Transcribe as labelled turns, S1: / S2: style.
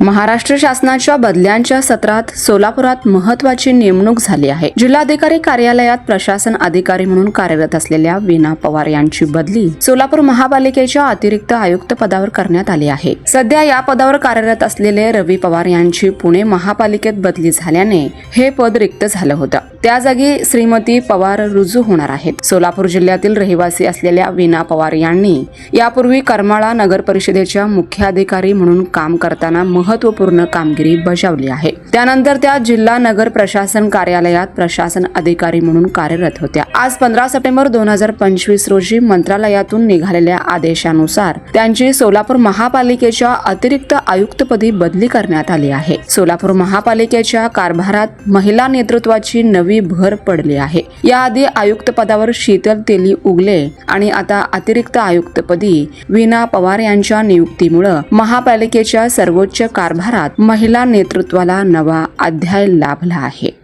S1: महाराष्ट्र शासनाच्या बदल्यांच्या सत्रात सोलापुरात महत्वाची नेमणूक झाली आहे. जिल्हाधिकारी कार्यालयात प्रशासन अधिकारी म्हणून कार्यरत असलेल्या वीणा पवार यांची बदली सोलापूर महापालिकेच्या अतिरिक्त आयुक्त पदावर करण्यात आली आहे. सध्या या पदावर कार्यरत असलेले रवी पवार यांची पुणे महापालिकेत बदली झाल्याने हे पद रिक्त झालं होतं. त्या जागी श्रीमती पवार रुजू होणार आहेत. सोलापूर जिल्ह्यातील रहिवासी असलेल्या वीणा पवार यांनी यापूर्वी करमाळा नगर परिषदेच्या मुख्याधिकारी म्हणून काम करताना महत्त्वपूर्ण कामगिरी बजावली आहे. त्यानंतर त्या जिल्हा नगर प्रशासन कार्यालयात प्रशासन अधिकारी म्हणून कार्यरत होत्या. आज पंधरा सप्टेंबर दोन हजार पंचवीस रोजी मंत्रालयातून निघालेल्या आदेशानुसार त्यांची सोलापूर महापालिकेच्या अतिरिक्त आयुक्तपदी बदली करण्यात आली आहे. सोलापूर महापालिकेच्या कारभारात महिला नेतृत्वाची नवी भर पडली आहे. याआधी आयुक्त पदावर शीतल तेली उगले आणि आता अतिरिक्त आयुक्तपदी वीणा पवार यांच्या नियुक्तीमुळं महापालिकेच्या सर्वोच्च कारभारात महिला नेतृत्वाला नवा अध्याय लाभला आहे.